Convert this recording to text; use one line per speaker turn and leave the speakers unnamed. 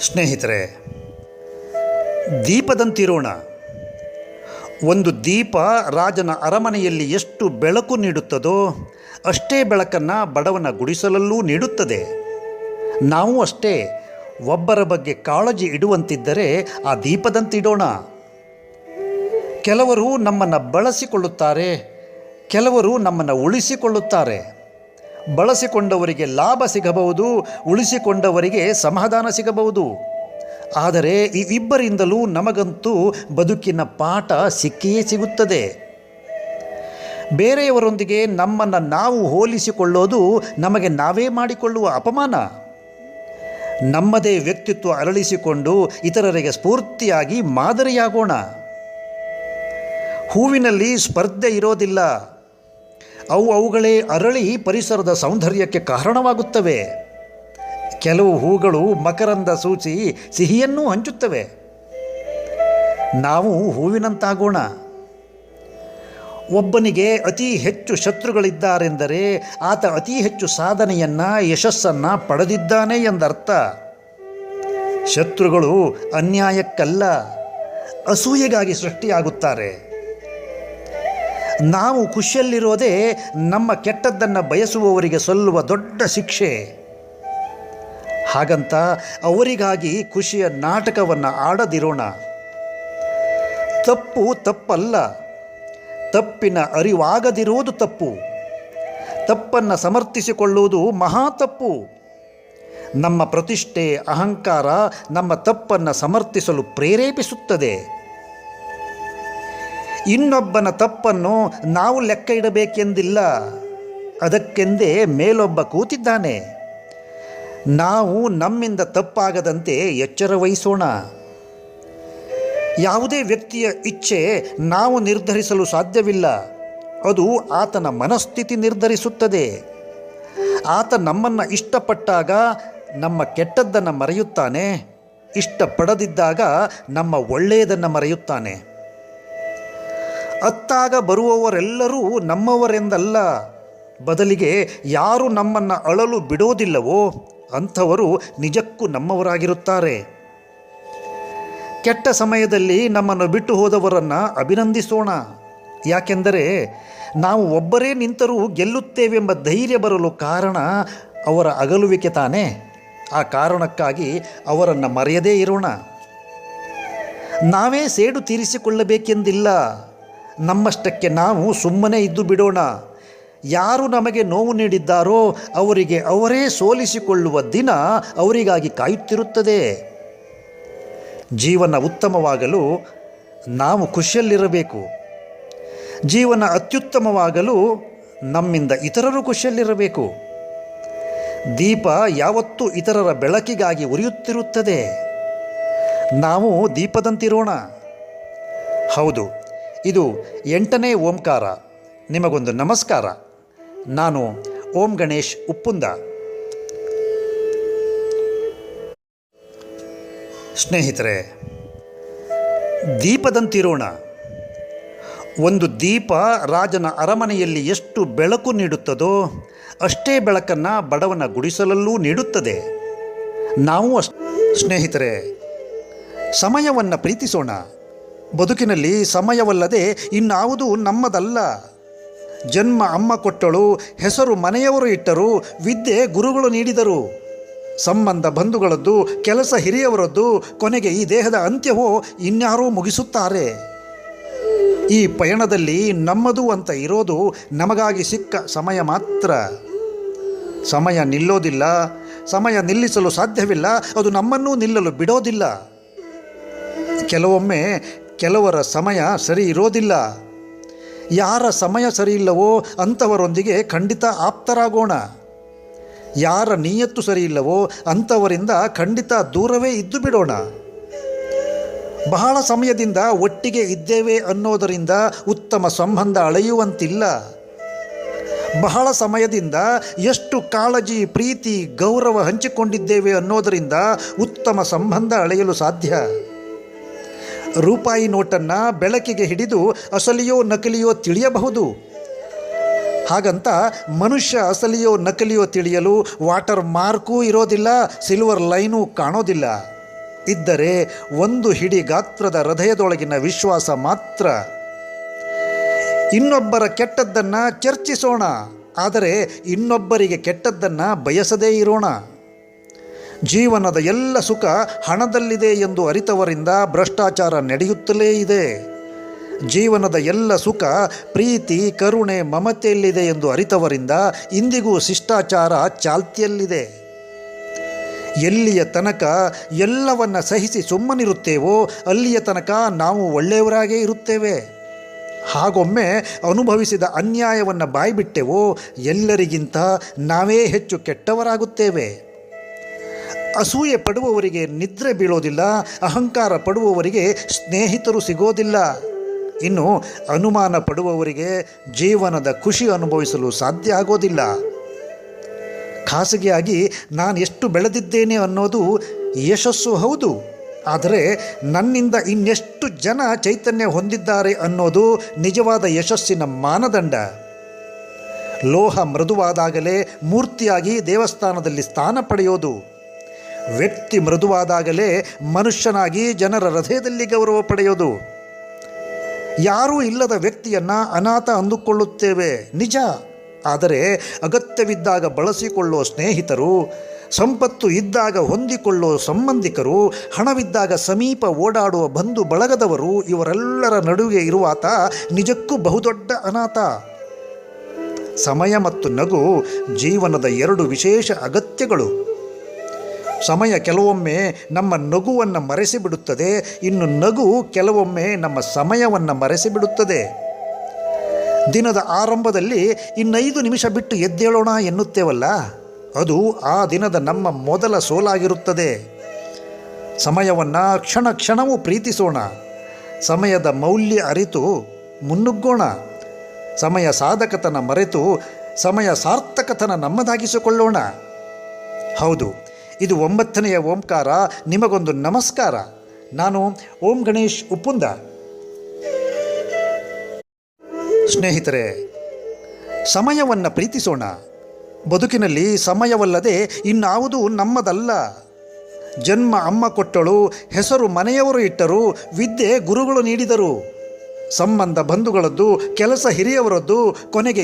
ಸ್ನೇಹಿತರೆ, ದೀಪದಂತಿರೋಣ. ಒಂದು ದೀಪ ರಾಜನ ಅರಮನೆಯಲ್ಲಿ ಎಷ್ಟು ಬೆಳಕು ನೀಡುತ್ತದೋ, ಅಷ್ಟೇ ಬೆಳಕನ್ನು ಬಡವನ ಗುಡಿಸಲಲ್ಲೂ ನೀಡುತ್ತದೆ. ನಾವು ಅಷ್ಟೇ ಒಬ್ಬರ ಬಗ್ಗೆ ಕಾಳಜಿ ಇಡುವಂತಿದ್ದರೆ ಆ ದೀಪದಂತಿಡೋಣ. ಕೆಲವರು ನಮ್ಮನ್ನು ಬಳಸಿಕೊಳ್ಳುತ್ತಾರೆ, ಕೆಲವರು ನಮ್ಮನ್ನು ಉಳಿಸಿಕೊಳ್ಳುತ್ತಾರೆ. ಬಳಸಿಕೊಂಡವರಿಗೆ ಲಾಭ ಸಿಗಬಹುದು, ಉಳಿಸಿಕೊಂಡವರಿಗೆ ಸಮಾಧಾನ ಸಿಗಬಹುದು. ಆದರೆ ಇಬ್ಬರಿಂದಲೂ ನಮಗಂತೂ ಬದುಕಿನ ಪಾಠ ಸಿಕ್ಕಿಯೇ ಸಿಗುತ್ತದೆ. ಬೇರೆಯವರೊಂದಿಗೆ ನಮ್ಮನ್ನು ನಾವು ಹೋಲಿಸಿಕೊಳ್ಳೋದು ನಮಗೆ ನಾವೇ ಮಾಡಿಕೊಳ್ಳುವ ಅಪಮಾನ. ನಮ್ಮದೇ ವ್ಯಕ್ತಿತ್ವ ಅರಳಿಸಿಕೊಂಡು ಇತರರಿಗೆ ಸ್ಫೂರ್ತಿಯಾಗಿ ಮಾದರಿಯಾಗೋಣ. ಹೂವಿನಲ್ಲಿ ಸ್ಪರ್ಧೆ ಇರೋದಿಲ್ಲ. ಅವು ಅವುಗಳೇ ಅರಳಿ ಪರಿಸರದ ಸೌಂದರ್ಯಕ್ಕೆ ಕಾರಣವಾಗುತ್ತವೆ. ಕೆಲವು ಹೂಗಳು ಮಕರಂದ ಸೂಚಿ ಸಿಹಿಯನ್ನೂ ಹಂಚುತ್ತವೆ. ನಾವು ಹೂವಿನಂತಾಗೋಣ. ಒಬ್ಬನಿಗೆ ಅತಿ ಹೆಚ್ಚು ಶತ್ರುಗಳಿದ್ದಾರೆಂದರೆ ಆತ ಅತಿ ಹೆಚ್ಚು ಸಾಧನೆಯನ್ನು, ಯಶಸ್ಸನ್ನು ಪಡೆದಿದ್ದಾನೆ ಎಂದರ್ಥ. ಶತ್ರುಗಳು ಅನ್ಯಾಯಕ್ಕಲ್ಲ, ಅಸೂಯೆಗಾಗಿ ಸೃಷ್ಟಿಯಾಗುತ್ತಾರೆ. ನಾವು ಖುಷಿಯಲ್ಲಿರೋದೇ ನಮ್ಮ ಕೆಟ್ಟದ್ದನ್ನು ಬಯಸುವವರಿಗೆ ಸಲ್ಲುವ ದೊಡ್ಡ ಶಿಕ್ಷೆ. ಹಾಗಂತ ಅವರಿಗಾಗಿ ಖುಷಿಯ ನಾಟಕವನ್ನು ಆಡದಿರೋಣ. ತಪ್ಪು ತಪ್ಪಲ್ಲ. ತಪ್ಪಿನ ಅರಿವಾಗದಿರುವುದು ತಪ್ಪು. ತಪ್ಪನ್ನು ಸಮರ್ಥಿಸಿಕೊಳ್ಳುವುದು ಮಹಾ ತಪ್ಪು. ನಮ್ಮ ಪ್ರತಿಷ್ಠೆ ಅಹಂಕಾರ ನಮ್ಮ ತಪ್ಪನ್ನು ಸಮರ್ಥಿಸಲು ಪ್ರೇರೇಪಿಸುತ್ತದೆ. ಇನ್ನೊಬ್ಬನ ತಪ್ಪನ್ನು ನಾವು ಲೆಕ್ಕ ಇಡಬೇಕೆಂದಿಲ್ಲ. ಅದಕ್ಕೆಂದೇ ಮೇಲೊಬ್ಬ ಕೂತಿದ್ದಾನೆ. ನಾವು ನಮ್ಮಿಂದ ತಪ್ಪಾಗದಂತೆ ಎಚ್ಚರ ವಹಿಸೋಣ. ಯಾವುದೇ ವ್ಯಕ್ತಿಯ ಇಚ್ಛೆ ನಾವು ನಿರ್ಧರಿಸಲು ಸಾಧ್ಯವಿಲ್ಲ. ಅದು ಆತನ ಮನಸ್ಥಿತಿ ನಿರ್ಧರಿಸುತ್ತದೆ. ಆತ ನಮ್ಮನ್ನು ಇಷ್ಟಪಟ್ಟಾಗ ನಮ್ಮ ಕೆಟ್ಟದ್ದನ್ನು ಮರೆಯುತ್ತಾನೆ. ಇಷ್ಟಪಡದಿದ್ದಾಗ ನಮ್ಮ ಒಳ್ಳೆಯದನ್ನು ಮರೆಯುತ್ತಾನೆ. ಅತ್ತಾಗ ಬರುವವರೆಲ್ಲರೂ ನಮ್ಮವರೆಂದಲ್ಲ. ಬದಲಿಗೆ ಯಾರು ನಮ್ಮನ್ನು ಅಳಲು ಬಿಡೋದಿಲ್ಲವೋ ಅಂಥವರು ನಿಜಕ್ಕೂ ನಮ್ಮವರಾಗಿರುತ್ತಾರೆ. ಕೆಟ್ಟ ಸಮಯದಲ್ಲಿ ನಮ್ಮನ್ನು ಬಿಟ್ಟು ಹೋದವರನ್ನು ಅಭಿನಂದಿಸೋಣ. ಯಾಕೆಂದರೆ ನಾವು ಒಬ್ಬರೇ ನಿಂತರೂ ಗೆಲ್ಲುತ್ತೇವೆಂಬ ಧೈರ್ಯ ಬರಲು ಕಾರಣ ಅವರ ಅಗಲುವಿಕೆ ತಾನೇ. ಆ ಕಾರಣಕ್ಕಾಗಿ ಅವರನ್ನು ಮರೆಯದೇ ಇರೋಣ. ನಾವೇ ಸೇಡು ತೀರಿಸಿಕೊಳ್ಳಬೇಕೆಂದಿಲ್ಲ. ನಮ್ಮಷ್ಟಕ್ಕೆ ನಾವು ಸುಮ್ಮನೆ ಇದ್ದು ಬಿಡೋಣ. ಯಾರು ನಮಗೆ ನೋವು ನೀಡಿದ್ದಾರೋ ಅವರಿಗೆ ಅವರೇ ಸೋಲಿಸಿಕೊಳ್ಳುವ ದಿನ ಅವರಿಗಾಗಿ ಕಾಯುತ್ತಿರುತ್ತದೆ. ಜೀವನ ಉತ್ತಮವಾಗಲು ನಾವು ಖುಷಿಯಲ್ಲಿರಬೇಕು ಜೀವನ ಅತ್ಯುತ್ತಮವಾಗಲು ನಮ್ಮಿಂದ ಇತರರು ಖುಷಿಯಲ್ಲಿರಬೇಕು ದೀಪ ಯಾವತ್ತೂ ಇತರರ ಬೆಳಕಿಗಾಗಿ ಉರಿಯುತ್ತಿರುತ್ತದೆ. ನಾವು ದೀಪದಂತಿರೋಣ. ಹೌದು ಇದು ಎಂಟನೇ ಓಂಕಾರ. ನಿಮಗೊಂದು ನಮಸ್ಕಾರ. ನಾನು ಓಂ ಗಣೇಶ್ ಉಪ್ಪುಂದ. ಸ್ನೇಹಿತರೆ, ದೀಪದಂತಿರೋಣ. ಒಂದು ದೀಪ ರಾಜನ ಅರಮನೆಯಲ್ಲಿ ಎಷ್ಟು ಬೆಳಕು ನೀಡುತ್ತದೋ, ಅಷ್ಟೇ ಬೆಳಕನ್ನು ಬಡವನ ಗುಡಿಸಲಲ್ಲೂ ನೀಡುತ್ತದೆ. ನಾವು ಅಷ್ಟೇ ಸ್ನೇಹಿತರೆ, ಸಮಯವನ್ನು ಪ್ರೀತಿಸೋಣ. ಬದುಕಿನಲ್ಲಿ ಸಮಯವಲ್ಲದೆ ಇನ್ನಾವುದು ನಮ್ಮದಲ್ಲ. ಜನ್ಮ ಅಮ್ಮ ಕೊಟ್ಟಳು, ಹೆಸರು ಮನೆಯವರು ಇಟ್ಟರು, ವಿದ್ಯೆ ಗುರುಗಳು ನೀಡಿದರು. ಸಂಬಂಧ ಬಂಧುಗಳದ್ದು, ಕೆಲಸ ಹಿರಿಯವರದ್ದು, ಕೊನೆಗೆ ಈ ದೇಹದ ಅಂತ್ಯವೋ ಇನ್ಯಾರೋ ಮುಗಿಸುತ್ತಾರೆ. ಈ ಪಯಣದಲ್ಲಿ ನಮ್ಮದು ಅಂತ ಇರೋದು ನಮಗಾಗಿ ಸಿಕ್ಕ ಸಮಯ ಮಾತ್ರ. ಸಮಯ ನಿಲ್ಲೋದಿಲ್ಲ, ಸಮಯ ನಿಲ್ಲಿಸಲು ಸಾಧ್ಯವಿಲ್ಲ, ಅದು ನಮ್ಮನ್ನೂ ನಿಲ್ಲಲು ಬಿಡೋದಿಲ್ಲ. ಕೆಲವೊಮ್ಮೆ ಕೆಲವರ ಸಮಯ ಸರಿ ಇರೋದಿಲ್ಲ. ಯಾರ ಸಮಯ ಸರಿಯಿಲ್ಲವೋ ಅಂಥವರೊಂದಿಗೆ ಖಂಡಿತ ಆಪ್ತರಾಗೋಣ. ಯಾರ ನಿಯತ್ತು ಸರಿಯಿಲ್ಲವೋ ಅಂಥವರಿಂದ ಖಂಡಿತ ದೂರವೇ ಇದ್ದು ಬಿಡೋಣ. ಬಹಳ ಸಮಯದಿಂದ ಒಟ್ಟಿಗೆ ಇದ್ದೇವೆ ಅನ್ನೋದರಿಂದ ಉತ್ತಮ ಸಂಬಂಧ ಅಳೆಯುವಂತಿಲ್ಲ. ಬಹಳ ಸಮಯದಿಂದ ಎಷ್ಟು ಕಾಳಜಿ, ಪ್ರೀತಿ, ಗೌರವ ಹಂಚಿಕೊಂಡಿದ್ದೇವೆ ಅನ್ನೋದರಿಂದ ಉತ್ತಮ ಸಂಬಂಧ ಅಳೆಯಲು ಸಾಧ್ಯ. ರೂಪಾಯಿ ನೋಟನ್ನು ಬೆಳಕಿಗೆ ಹಿಡಿದು ಅಸಲಿಯೋ ನಕಲಿಯೋ ತಿಳಿಯಬಹುದು? ಹಾಗಂತ ಮನುಷ್ಯ ಅಸಲಿಯೋ ನಕಲಿಯೋ ತಿಳಿಯಲು ವಾಟರ್ ಮಾರ್ಕೂ ಇರೋದಿಲ್ಲ, ಸಿಲ್ವರ್ ಲೈನೂ ಕಾಣೋದಿಲ್ಲ. ಇದ್ದರೆ ಒಂದು ಹಿಡಿ ಗಾತ್ರದ ಹೃದಯದೊಳಗಿನ ವಿಶ್ವಾಸ ಮಾತ್ರ. ಇನ್ನೊಬ್ಬರ ಕೆಟ್ಟದ್ದನ್ನು ಚರ್ಚಿಸೋಣ, ಆದರೆ ಇನ್ನೊಬ್ಬರಿಗೆ ಕೆಟ್ಟದ್ದನ್ನು ಬಯಸದೇ ಇರೋಣ. ಜೀವನದ ಎಲ್ಲ ಸುಖ ಹಣದಲ್ಲಿದೆ ಎಂದು ಅರಿತವರಿಂದ ಭ್ರಷ್ಟಾಚಾರ ನಡೆಯುತ್ತಲೇ ಇದೆ. ಜೀವನದ ಎಲ್ಲ ಸುಖ, ಪ್ರೀತಿ, ಕರುಣೆ, ಮಮತೆಯಲ್ಲಿದೆ ಎಂದು ಅರಿತವರಿಂದ ಇಂದಿಗೂ ಶಿಷ್ಟಾಚಾರ ಚಾಲ್ತಿಯಲ್ಲಿದೆ. ಎಲ್ಲಿಯ ತನಕ ಎಲ್ಲವನ್ನು ಸಹಿಸಿ ಸುಮ್ಮನಿರುತ್ತೇವೋ, ಅಲ್ಲಿಯ ತನಕ ನಾವು ಒಳ್ಳೆಯವರಾಗೇ ಇರುತ್ತೇವೆ. ಹಾಗೊಮ್ಮೆ ಅನುಭವಿಸಿದ ಅನ್ಯಾಯವನ್ನು ಬಾಯ್ಬಿಟ್ಟೆವೋ, ಎಲ್ಲರಿಗಿಂತ ನಾವೇ ಹೆಚ್ಚು ಕೆಟ್ಟವರಾಗುತ್ತೇವೆ. ಅಸೂಯೆ ಪಡುವವರಿಗೆ ನಿದ್ರೆ ಬೀಳೋದಿಲ್ಲ, ಅಹಂಕಾರ ಪಡುವವರಿಗೆ ಸ್ನೇಹಿತರು ಸಿಗೋದಿಲ್ಲ. ಇನ್ನು ಅನುಮಾನ ಪಡುವವರಿಗೆ ಜೀವನದ ಖುಷಿ ಅನುಭವಿಸಲು ಸಾಧ್ಯ ಆಗೋದಿಲ್ಲ. ಖಾಸಗಿಯಾಗಿ ನಾನು ಎಷ್ಟು ಬೆಳೆದಿದ್ದೇನೆ ಅನ್ನೋದು ಯಶಸ್ಸು ಹೌದು. ಆದರೆ ನನ್ನಿಂದ ಇನ್ನೆಷ್ಟು ಜನ ಚೈತನ್ಯ ಹೊಂದಿದ್ದಾರೆ ಅನ್ನೋದು ನಿಜವಾದ ಯಶಸ್ಸಿನ ಮಾನದಂಡ. ಲೋಹ ಮೃದುವಾದಾಗಲೇ ಮೂರ್ತಿಯಾಗಿ ದೇವಸ್ಥಾನದಲ್ಲಿ ಸ್ಥಾನ ಪಡೆಯೋದು. ವ್ಯಕ್ತಿ ಮೃದುವಾದಾಗಲೇ ಮನುಷ್ಯನಾಗಿ ಜನರ ಹೃದಯದಲ್ಲಿ ಗೌರವ ಪಡೆಯೋದು. ಯಾರೂ ಇಲ್ಲದ ವ್ಯಕ್ತಿಯನ್ನು ಅನಾಥ ಅಂದುಕೊಳ್ಳುತ್ತೇವೆ. ನಿಜ. ಆದರೆ ಅಗತ್ಯವಿದ್ದಾಗ ಬಳಸಿಕೊಳ್ಳುವ ಸ್ನೇಹಿತರು, ಸಂಪತ್ತು ಇದ್ದಾಗ ಹೊಂದಿಕೊಳ್ಳೋ ಸಂಬಂಧಿಕರು, ಹಣವಿದ್ದಾಗ ಸಮೀಪ ಓಡಾಡುವ ಬಂಧು ಬಳಗದವರು, ಇವರೆಲ್ಲರ ನಡುವೆ ಇರುವಾತ ನಿಜಕ್ಕೂ ಬಹುದೊಡ್ಡ ಅನಾಥ. ಸಮಯ ಮತ್ತು ನಗು ಜೀವನದ ಎರಡು ವಿಶೇಷ ಅಗತ್ಯಗಳು. ಸಮಯ ಕೆಲವೊಮ್ಮೆ ನಮ್ಮ ನಗುವನ್ನು ಮರೆಸಿಬಿಡುತ್ತದೆ. ಇನ್ನು ನಗು ಕೆಲವೊಮ್ಮೆ ನಮ್ಮ ಸಮಯವನ್ನು ಮರೆಸಿಬಿಡುತ್ತದೆ. ದಿನದ ಆರಂಭದಲ್ಲಿ ಇನ್ನೈದು ನಿಮಿಷ ಬಿಟ್ಟು ಎದ್ದೇಳೋಣ ಎನ್ನುತ್ತೇವಲ್ಲ? ಅದು ಆ ದಿನದ ನಮ್ಮ ಮೊದಲ ಸೋಲಾಗಿರುತ್ತದೆ. ಸಮಯವನ್ನು ಕ್ಷಣ ಕ್ಷಣವೂ ಪ್ರೀತಿಸೋಣ. ಸಮಯದ ಮೌಲ್ಯ ಅರಿತು ಮುನ್ನುಗ್ಗೋಣ. ಸಮಯ ಸಾಧಕತನ ಮರೆತು ಸಮಯ ಸಾರ್ಥಕತನ ನಮ್ಮದಾಗಿಸಿಕೊಳ್ಳೋಣ. ಹೌದು ಇದು ಒಂಬತ್ತನೆಯ ಓಂಕಾರ, ನಿಮಗೊಂದು ನಮಸ್ಕಾರ. ನಾನು ಓಂ ಗಣೇಶ್ ಉಪ್ಪುಂದ. ಸ್ನೇಹಿತರೆ, ಸಮಯವನ್ನು ಪ್ರೀತಿಸೋಣ. ಬದುಕಿನಲ್ಲಿ ಸಮಯವಲ್ಲದೆ ಇನ್ನಾವುದೂ ನಮ್ಮದಲ್ಲ. ಜನ್ಮ ಅಮ್ಮ ಕೊಟ್ಟಳು, ಹೆಸರು ಮನೆಯವರು ಇಟ್ಟರು, ವಿದ್ಯೆ ಗುರುಗಳು ನೀಡಿದರು. ಸಂಬಂಧ ಬಂಧುಗಳದ್ದು, ಕೆಲಸ ಹಿರಿಯವರದ್ದು, ಕೊನೆಗೆ